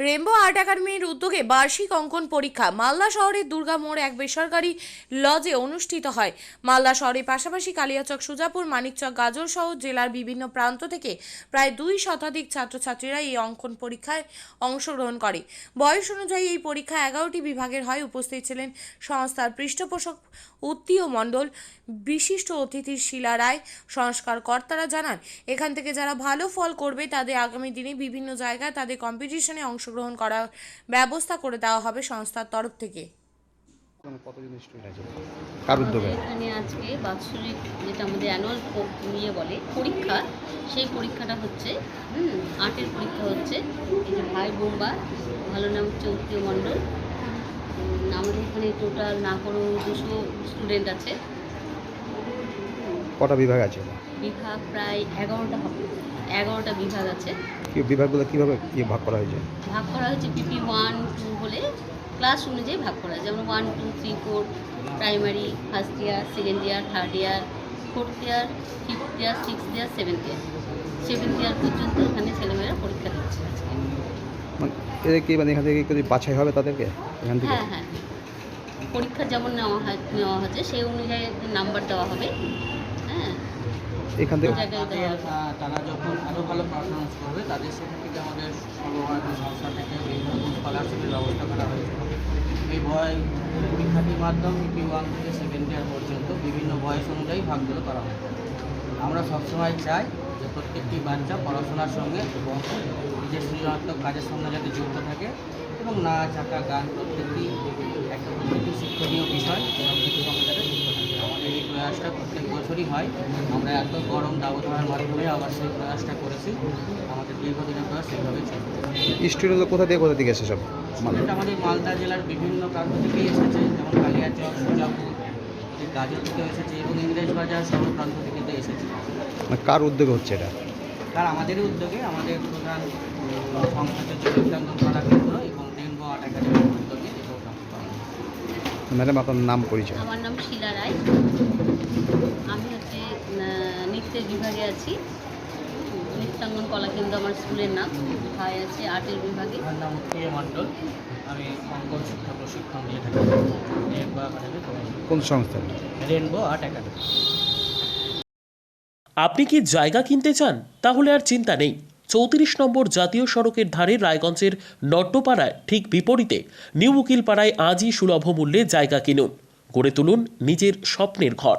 Rambo art একাডেমির উদ্যোগে বার্ষিক অঙ্কন পরীক্ষা মালদা শহরের দুর্গা মোড় এক বেসরকারি লজে অনুষ্ঠিত হয়। মালদা শহরের পাশাপাশি কালিয়াচক, সুজাপুর, মানিকচক, গাজর সহ জেলার বিভিন্ন প্রান্ত থেকে প্রায় দুই শতাধিক ছাত্রছাত্রীরা এই অঙ্কন পরীক্ষায় অংশগ্রহণ করে। বয়স অনুযায়ী এই পরীক্ষা এগারোটি বিভাগের হয়। উপস্থিত ছিলেন সংস্থার পৃষ্ঠপোষক উত্তীয় মণ্ডল বিশিষ্ট অতিথি শিলা রায়, সংস্কার কর্তারা জানান, এখান থেকে যারা ভালো ফল করবে তাদের আগামী দিনে বিভিন্ন জায়গায় তাদের কম্পিটিশনে অংশগ্রহণ করার ব্যবস্থা করে দেওয়া হবে সংস্থার তরফ থেকে। কার উদ্যোগে? এখানে আজকে বাৎসরিক যেটা আমাদের অ্যানুয়াল ইয়ে বলে পরীক্ষা। সেই পরীক্ষাটা হচ্ছে হুম আর্টের পরীক্ষা হচ্ছে। এই ভাই বোম্বা ভালো নাম হচ্ছে উত্তীয় মণ্ডল। আমাদের এখানে টোটাল না করো দুশো স্টুডেন্ট আছে। কটা বিভাগ আছে? বিভাগ প্রায় এগারোটা হবে। এগারোটা বিভাগ আছে। কি বিভাগগুলো কীভাবে কি ভাগ করা হয়েছে? ভাগ করা হয়েছে পিপি ওয়ান টু বলে ক্লাস অনুযায়ী ভাগ করা হয় যেমন one two three four primary first year second year third year fourth year fifth year sixth year seventh year. Seventh year পর্যন্ত এখানে ছেলেমেয়েরা পরীক্ষা দিচ্ছে আজকে। মানে এদের কি মানে এখান থেকে কি বাছাই হবে তাদেরকে? এখান থেকে? হ্যাঁ হ্যাঁ। পরীক্ষা যেমন নেওয়া হয় নেওয়া হচ্ছে সেই অনুযায়ী নাম্বার দেওয়া হবে। এখান থেকে? তারা যখন আরও ভালো পারফরমেন্স করবে, তাদের সেখান থেকে আমাদের সর্বভারতীয় সংস্থা থেকে বিভিন্ন স্কলারশিপের ব্যবস্থা করা হয়েছে। এই বয় পরীক্ষাটির মাধ্যমে পি ওয়ান থেকে সেকেন্ড ইয়ার পর্যন্ত বিভিন্ন বয়স অনুযায়ী ভাগগুলো করা হয়। আমরা সবসময় চাই যে প্রত্যেকটি বাচ্চা পড়াশোনার সঙ্গে এবং নিজের সৃজনাত্মক কাজের সঙ্গে যাতে যুক্ত থাকে এবং নাচ আঁকা গান প্রত্যেকটি একটা প্রত্যেকটি শিক্ষণীয় বিষয় সব কিছুর সঙ্গে যাতে যুক্ত আমাদের এই প্রয়াসটা প্রত্যেক বছরই হয়। আমরা এত গরম দাবদাহের মাধ্যমে আবার সেই প্রয়াসটা করেছি। আমাদের দীর্ঘদিনের প্রয়াস সেইভাবেই চলবে স্টুডেন্টগুলো কোথা থেকে কোথা থেকে এসে সব? মানে আমাদের মালদা জেলার বিভিন্ন প্রান্ত থেকেই এসেছে যেমন কালিয়াচক সুজাপুর গাজর থেকে এসেছে এবং ইংরেজ বাজার সর্বপ্রান্ত থেকে তো এসেছে। মানে কার উদ্যোগে হচ্ছে এটা? আর আমাদেরই উদ্যোগে আমাদের প্রধান সংস্থা হচ্ছে চিত্তাঙ্গন কেন্দ্র এবং রেনবো আর্ট একাডেমির উদ্যোগে ম্যাডাম আপনার নাম পরিচয় আমার নাম শিলা রায় আমি হচ্ছে আহ, নৃত্যের আছি নৃত্যাঙ্গন কলাকেন্দ্র আমার স্কুলের নাম। ভাই আছে আর্টের বিভাগে। আমার নাম প্রিয় মণ্ডল আমি অঙ্কন শিক্ষা প্রশিক্ষণ দিয়ে থাকি। রেনবো একাডেমি কোন সংস্থা? Rainbow art academy. আপনি কি জায়গা কিনতে চান? তাহলে আর চিন্তা নেই। চৌত্রিশ নম্বর জাতীয় সড়কের ধারে রায়গঞ্জের নট্টপাড়ায় ঠিক বিপরীতে নিউ উকিলপাড়ায় আজই সুলভ মূল্যে জায়গা কিনুন। গড়ে তুলুন নিজের স্বপ্নের ঘর।